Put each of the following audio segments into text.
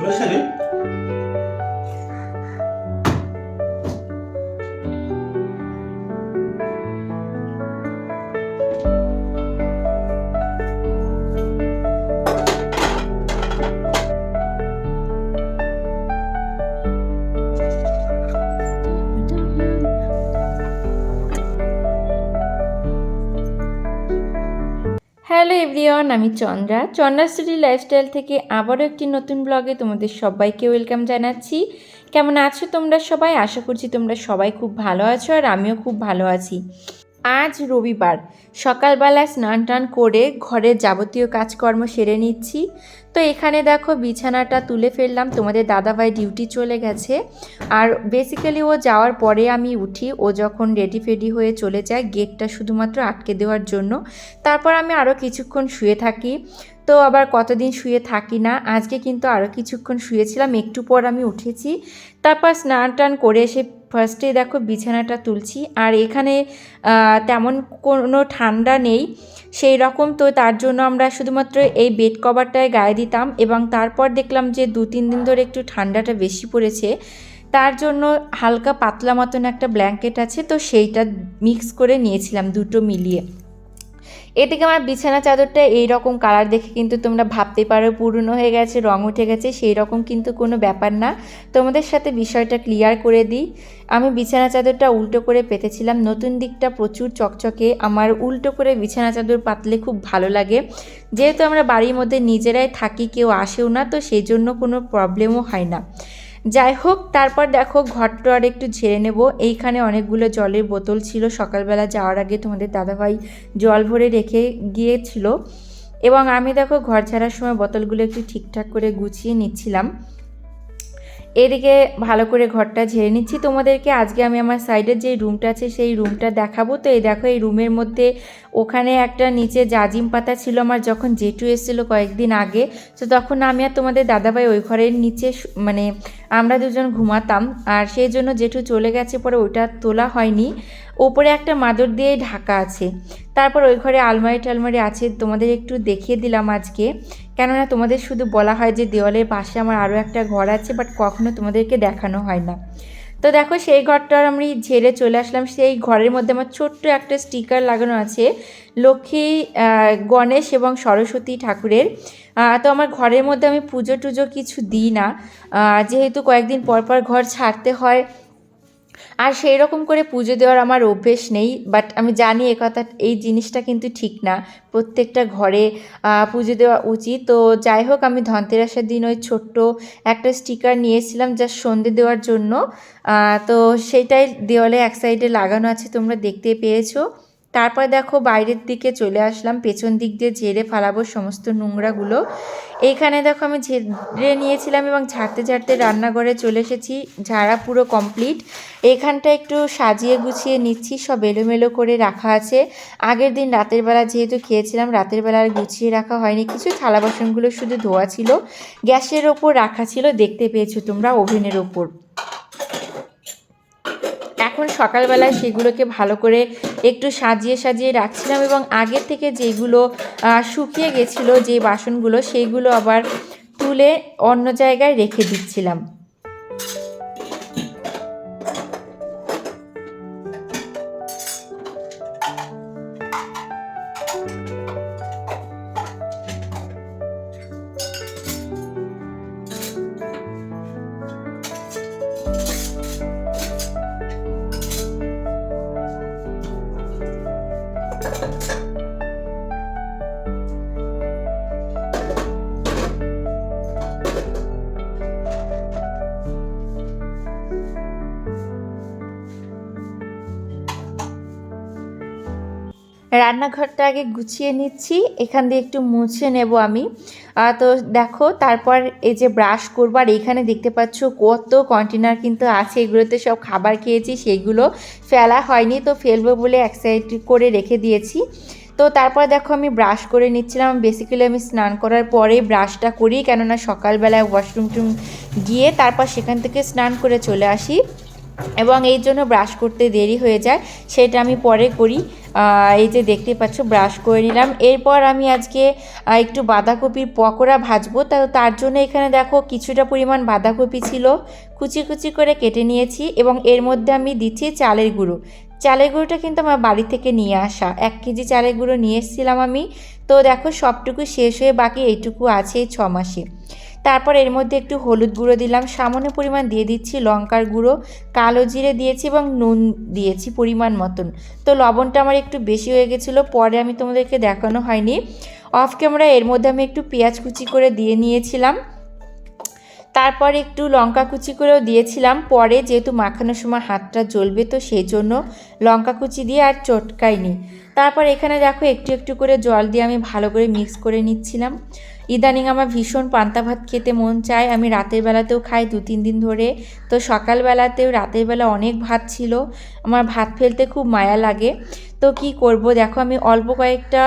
Pero es everyone, আমি Chandra. Chandra study lifestyle থেকে আবারও একটি নতুন ব্লগে তোমাদের সবাইকে ওয়েলকাম জানাচ্ছি। কেমন আছো তোমরা সবাই? আশা করছি তোমরা সবাই খুব ভালো আছো আর আমিও খুব ভালো আছি। আজ রবিবার। সকালবেলা স্নান টান করে ঘরের যাবতীয় কাজকর্ম সেরে নিচ্ছি। তো এখানে দেখো বিছানাটা তুলে ফেললাম, তোমাদের দাদাভাই ডিউটি চলে গেছে। আর বেসিক্যালি ও যাওয়ার পরে আমি উঠি, ও যখন রেডি ফেডি হয়ে চলে যায় গেটটা শুধুমাত্র আটকে দেওয়ার জন্য। তারপর আমি আরও কিছুক্ষণ শুয়ে থাকি। তো আবার কতদিন শুয়ে থাকি না, আজকে কিন্তু আরও কিছুক্ষণ শুয়েছিলাম, একটু পর আমি উঠেছি। তারপর স্নান টান করে এসে ফার্স্টে দেখো বিছানাটা তুলছি, আর এখানে তেমন কোনো ঠান্ডা নেই, সেই রকম তো তার জন্য আমরা শুধুমাত্র এই বেড কভারটায় গায়ে দিতাম এবং তারপর দেখলাম যে দু তিন দিন ধরে একটু ঠান্ডাটা বেশি পড়েছে, তার জন্য হালকা পাতলা মতন একটা ব্ল্যাঙ্কেট আছে, তো সেইটা মিক্স করে নিয়েছিলাম দুটো মিলিয়ে। এদিকে আমার বিছানা চাদরটা এই রকম কালার দেখে কিন্তু তোমরা ভাবতে পারো পুরনো হয়ে গেছে, রং উঠে গেছে সেই রকম কিন্তু কোনো ব্যাপার না। তোমাদের সাথে বিষয়টা ক্লিয়ার করে দিই। আমি বিছানা চাদরটা উল্টো করে পেতেছিলাম, নতুন দিকটা প্রচুর চকচকে, আমার উল্টো করে বিছানা চাদর পাতলে খুব ভালো লাগে। যেহেতু আমরা বাড়ির মধ্যে নিজেরাই থাকি, কেউ আসেও না, তো সেই জন্য কোনো প্রবলেমও হয় না। যাই হোক তারপর দেখো ঘরটা আর একটু ঝেড়ে নেব। এইখানে অনেকগুলো জলের বোতল ছিল। সকালবেলা যাওয়ার আগে তোমাদের দাদাভাই জল ভরে রেখে গিয়েছিল। এবং আমি দেখো ঘর ছাড়ার সময় বোতলগুলো একটু ঠিকঠাক করে গুছিয়ে নিচ্ছিলাম। এদিকে ভালো করে ঘরটা ঝেড়ে নিচ্ছি। তোমাদেরকে আজকে আমি আমার সাইডের যে রুমটা আছে, সেই রুমটা দেখাবো। তো এই দেখো, এই রুমের মধ্যে ওখানে একটা নিচে জাজিম পাতা ছিল আমার যখন জেঠু এসেছিল কয়েকদিন আগে। তো তখন আমি আর তোমাদের দাদাভাই ওই ঘরের নিচে মানে আমরা দুজন ঘুমাতাম। আর সেই জন্য জেঠু চলে গেছে পরে ওইটা তোলা হয়নি। ওপরে একটা মাদুর দিয়ে ঢাকা আছে। তারপর ওই ঘরে আলমারি টালমারি আছে, তোমাদের একটু দেখিয়ে দিলাম আজকে। কেননা তোমাদের শুধু বলা হয় যে দেওয়ালের পাশে আমার আরও একটা ঘর আছে বাট কখনো তোমাদেরকে দেখানো হয় না। তো দেখো, সেই ঘরটার আমি ঝেড়ে চলে আসলাম। সেই ঘরের মধ্যে আমার ছোট্ট একটা স্টিকার লাগানো আছে, লক্ষ্মী গণেশ এবং সরস্বতী ঠাকুরের। তো আমার ঘরের মধ্যে আমি পুজো টুজো কিছু দিই না। যেহেতু কয়েকদিন পর পর ঘর ছাড়তে হয় আর সেই রকম করে পুজো দেওয়ার আমার অভ্যেস নেই বাট আমি জানি এ কথা, এই জিনিসটা কিন্তু ঠিক না। প্রত্যেকটা ঘরে পুজো দেওয়া উচিত। তো যাই হোক, আমি ধনতেরাসের দিন ওই ছোট্ট একটা স্টিকার নিয়েছিলাম যা সন্ধে দেওয়ার জন্য। তো সেটাই দেওয়ালে এক সাইডে লাগানো আছে, তোমরা দেখতে পেয়েছ। তারপর দেখো বাইরের দিকে চলে আসলাম, পেছন দিক দিয়ে ঝেড়ে ফালাবো সমস্ত নোংরাগুলো। এইখানে দেখো আমি ঝেড়ে নিয়েছিলাম এবং ঝাড়তে ঝাড়তে রান্নাঘরে চলে এসেছি, ঝাড়া পুরো কমপ্লিট এইখানটা একটু সাজিয়ে গুছিয়ে নিচ্ছি, সব এলোমেলো করে রাখা আছে। আগের দিন রাতের বেলা যেহেতু খেয়েছিলাম, রাতের বেলা আর গুছিয়ে রাখা হয়নি। কিছু থালা বাসনগুলো শুধু ধোয়া ছিল, গ্যাসের ওপর রাখা ছিল, দেখতে পেয়েছ তোমরা ওভেনের ওপর। এখন সকালবেলায় সেগুলোকে ভালো করে একটু সাজিয়ে সাজিয়ে রাখছিলাম এবং আগের থেকে যেগুলো শুকিয়ে গেছিল যে বাসনগুলো সেইগুলো আবার তুলে অন্য জায়গায় রেখে দিচ্ছিলাম। রান্নাঘরটা আগে গুছিয়ে নিচ্ছি, এখান দিয়ে একটু মুছে নেব আমি। তো দেখো, তারপর এই যে ব্রাশ করব, আর এইখানে দেখতে পাচ্ছ কত কন্টেনার কিন্তু আছে। এগুলোতে সব খাবার খেয়েছি সেইগুলো ফেলা হয়নি, তো ফেলব বলে এক সাইড করে রেখে দিয়েছি। তো তারপর দেখো আমি ব্রাশ করে নিচ্ছিলাম। বেসিক্যালি আমি স্নান করার পরে ব্রাশটা করি, কেননা সকালবেলায় ওয়াশরুম টুম গিয়ে তারপর সেখান থেকে স্নান করে চলে আসি। এবং এই জন্য ব্রাশ করতে দেরি হয়ে যায়। সেটা আমি পরে করি। এই যে দেখতে পাচ্ছ ব্রাশ করে নিলাম। এরপর আমি আজকে একটু বাঁধাকপির পকোড়া ভাজবো। তা, তার জন্য এখানে দেখো কিছুটা পরিমাণ বাঁধাকপি ছিল। কুচি কুচি করে কেটে নিয়েছি এবং এর মধ্যে আমি দিচ্ছি চালের গুঁড়ো। চালের গুঁড়োটা কিন্তু আমার বাড়ি থেকে নিয়ে আসা। এক কেজি চালের গুঁড়ো নিয়ে এসেছিলাম আমি। তো দেখো সবটুকু শেষ হয়ে বাকি এইটুকু আছে ছ মাসে তারপর এর মধ্যে একটু হলুদ গুঁড়ো দিলাম, সামান্য পরিমাণ দিয়ে দিচ্ছি লঙ্কার গুঁড়ো, কালো জিরে দিয়েছি এবং নুন দিয়েছি পরিমাণ মতন। তো লবণটা আমার একটু বেশি হয়ে গেছিল, পরে আমি তোমাদেরকে দেখানো হয়নি। অফ ক্যামেরা এর মধ্যে আমি একটু পেঁয়াজ কুচি করে দিয়ে নিয়েছিলাম। তারপর একটু লঙ্কা কুচি করেও দিয়েছিলাম, পরে যেহেতু মাখানোর সময় হাতটা জ্বলবে তো সেই জন্য লঙ্কা কুচি দিয়ে আর চটকাইনি। তারপর এখানে দেখো একটু একটু করে জল দিয়ে আমি ভালো করে মিক্স করে নিচ্ছিলাম। ইদানিং আমার ভীষণ পান্তা ভাত খেতে মন চায়। আমি রাতের বেলাতেও খাই দু তিন দিন ধরে। তো সকালবেলাতেও রাতের বেলা অনেক ভাত ছিল। আমার ভাত ফেলতে খুব মায়া লাগে। তো কি করব? দেখো, আমি অল্প কয়েকটা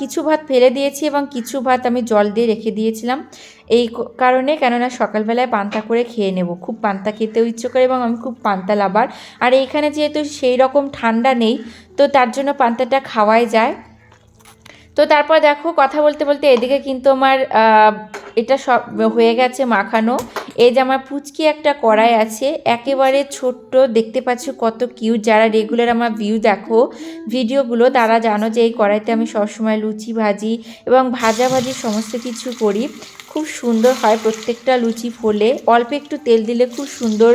কিছু ভাত ফেলে দিয়েছি এবং কিছু ভাত আমি জল দিয়ে রেখে দিয়েছিলাম। এই কারণে কেননা সকালবেলায় পান্তা করে খেয়ে নেব। খুব পান্তা খেতেও ইচ্ছে করে এবং আমি খুব পান্তা লাভার। আর এইখানে যেহেতু সেই রকম ঠান্ডা নেই, তো তার জন্য পান্তাটা খাওয়াই যায়। তো তারপর দেখো, কথা বলতে বলতে এদিকে কিন্তু আমার এটা সব হয়ে গেছে মাখানো। এই যে আমার পুচকি একটা কড়াই আছে, একেবারে ছোট্ট, দেখতে পাচ্ছ কত কিউট যারা রেগুলার আমার ভিউ দেখো, ভিডিওগুলো তারা জানো যে এই কড়াইতে আমি সবসময় লুচি ভাজি এবং ভাজা ভাজি সমস্ত কিছু করি। খুব সুন্দর হয় প্রত্যেকটা লুচি ফোলে। অল্প একটু তেল দিলে খুব সুন্দর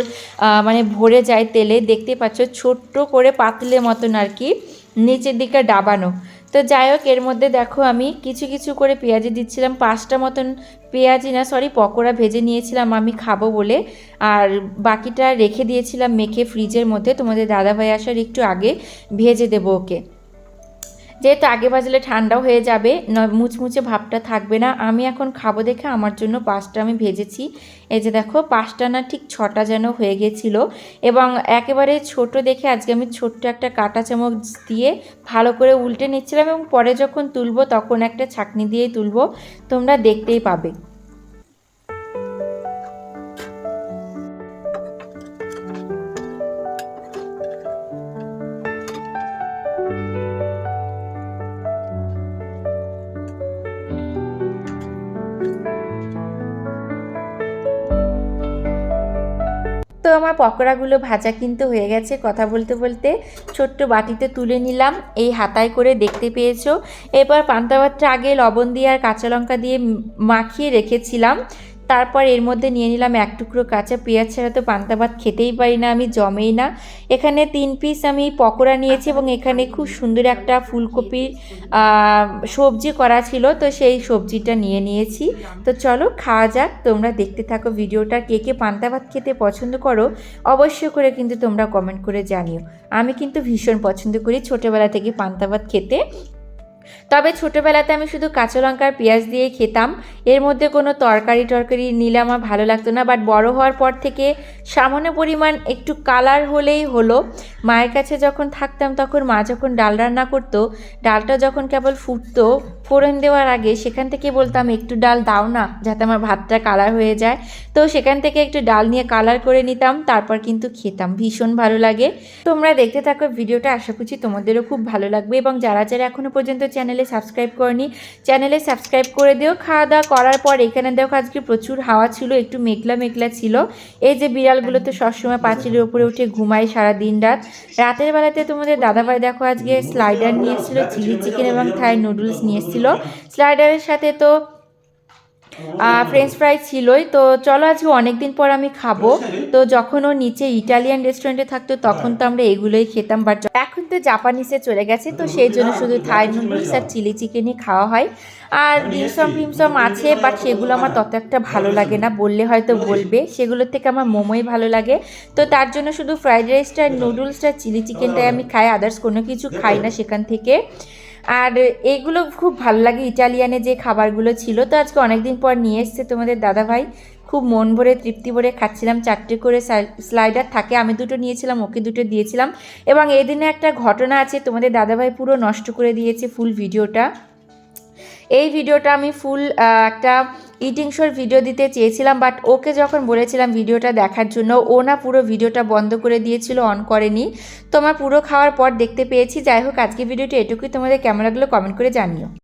মানে ভরে যায় তেলে। দেখতে পাচ্ছ ছোট্ট করে পাতলে মতন আর কি, নিচের দিকে ডাবানো। তো যাই হোক, এর মধ্যে দেখো আমি কিছু কিছু করে পেঁয়াজি দিচ্ছিলাম, পাঁচটা মতন পেঁয়াজি না সরি পকোড়া ভেজে নিয়েছিলাম আমি খাব বলে। আর বাকিটা রেখে দিয়েছিলাম মেখে ফ্রিজের মধ্যে। তোমাদের দাদাভাই আসার একটু আগে ভেজে দেবো ওকে। যেহেতু আগে বাজলে ঠান্ডা হয়ে যাবে মুচমুচে ভাবটা থাকবে না। আমি এখন খাব দেখে আমার জন্য পাঁচটা আমি ভেজেছি। এই যে দেখো, পাঁচটা না ঠিক ছটা যেন হয়ে গেছিল এবং একেবারে ছোট দেখে আজকে আমি ছোট্ট একটা কাটা চামচ দিয়ে ভালো করে উল্টে নিচ্ছিলাম এবং পরে যখন তুলবো তখন একটা ছাকনি দিয়েই তুলবো। তোমরা দেখতেই পাবে। আমার পকোড়াগুলো ভাজা কিন্তু হয়ে গেছে। কথা বলতে বলতে ছোট্ট বাটিতে তুলে নিলাম। এই হাতায় করে দেখতে পেয়েছ। এরপর পান্তা ভাতটা আগে লবণ দিয়ে আর কাঁচা লঙ্কা দিয়ে মাখিয়ে রেখেছিলাম। তারপর এর মধ্যে নিয়ে নিলাম এক টুকরো কাঁচা পেঁয়াজ ছাড়া তো পান্তা ভাত খেতেই পারি না, আমি জমেই না। এখানে তিন পিস আমি পকোড়া নিয়েছি এবং এখানে খুব সুন্দর একটা ফুলকপির সবজি করা ছিল, তো সেই সবজিটা নিয়ে নিয়েছি। তো চলো খাওয়া যাক, তোমরা দেখতে থাকো ভিডিওটা, কে কে পান্তা ভাত খেতে পছন্দ করো, অবশ্যই করে কিন্তু তোমরা কমেন্ট করে জানিও। আমি কিন্তু ভীষণ পছন্দ করি ছোটোবেলা থেকে পান্তা ভাত খেতে। তবে ছোটোবেলাতে আমি শুধু কাঁচা লঙ্কার পেঁয়াজ দিয়ে খেতাম। এর মধ্যে কোনো তরকারি টরকারি নিলে আমার ভালো লাগতো না বাট বড় হওয়ার পর থেকে সামান্য পরিমাণ একটু কালার হলেই হলো। মায়ের কাছে যখন থাকতাম তখন মা যখন ডাল রান্না করতো, ডালটা যখন কেবল ফুটতো, ফোড়ন দেওয়ার আগে সেখান থেকে বলতাম, একটু ডাল দাও না, যাতে আমার ভাতটা কালার হয়ে যায়। তো সেখান থেকে একটু ডাল নিয়ে কালার করে নিতাম, তারপর কিন্তু খেতাম, ভীষণ ভালো লাগে। তোমরা দেখতে থাকো, ভিডিওটা আশা করছি তোমাদেরও খুব ভালো লাগবে এবং যারা যারা এখনও পর্যন্ত চ্যানেলে সাবস্ক্রাইব করনি, চ্যানেলে সাবস্ক্রাইব করে দিও। খাওয়া দাওয়া করার পর এখানে দেখো আজকে প্রচুর হাওয়া ছিল, একটু মেঘলা মেঘলা ছিল। এই যে বিড়ালগুলো তো সবসময় পাঁচিলের উপরে উঠে ঘুমায় সারা দিন রাত। রাতের বেলাতে তোমাদের দাদাভাই দেখো আজকে স্লাইডার নিয়ে এসেছিল, চিলি চিকেন এবং থাই নুডলস নিয়ে এসেছিল। স্লাইডারের সাথে তো ফ্রেঞ্চ ফ্রাই ছিলই, তো চলো আজকে অনেক দিন পর আমি খাব। তো যখন ও নিচে ইটালিয়ান রেস্টুরেন্টে থাকতো, তখন তো আমরা এগুলোই খেতাম বাট এখন তো জাপানিসে চলে গেছে, তো সেই জন্য শুধু থাই নুডলস আর চিলি চিকেনই খাওয়া হয়। আর ডিমসম ফিমসম আছে বাট সেগুলো আমার তত একটা ভালো লাগে না, বললে হয়তো বলবে। সেগুলোর থেকে আমার মোমোই ভালো লাগে। তো তার জন্য শুধু ফ্রাইড রাইসটা নুডলসটা চিলি চিকেনটাই আমি খাই আদার্স কোনো কিছু খাই না সেখান থেকে। আর এগুলো খুব ভালো লাগে ইটালিয়ানে যে খাবারগুলো ছিল। তো আজকে অনেক দিন পর নিয়ে এসছে তোমাদের দাদাভাই। খুব মন ভরে, তৃপ্তি ভরে খাচ্ছিলাম। চারটে করে স্লাইডার থাকে, আমি দুটো নিয়েছিলাম, ওকে দুটো দিয়েছিলাম। এবং এই দিনে একটা ঘটনা আছে, তোমাদের দাদাভাই পুরো নষ্ট করে দিয়েছে ফুল ভিডিওটা। এই ভিডিওটা আমি ফুল একটা ইটিং শোর ভিডিও দিতে চেয়েছিলাম বাট ওকে যখন বলেছিলাম ভিডিওটা দেখার জন্য, ও না পুরো ভিডিওটা বন্ধ করে দিয়েছিল অন করেনি। তোমার পুরো খাওয়ার পর দেখতে পেয়েছি। যাই হোক আজকে ভিডিওটি এটুকুই। তোমাদের কেমন লাগল কমেন্ট করে জানিও।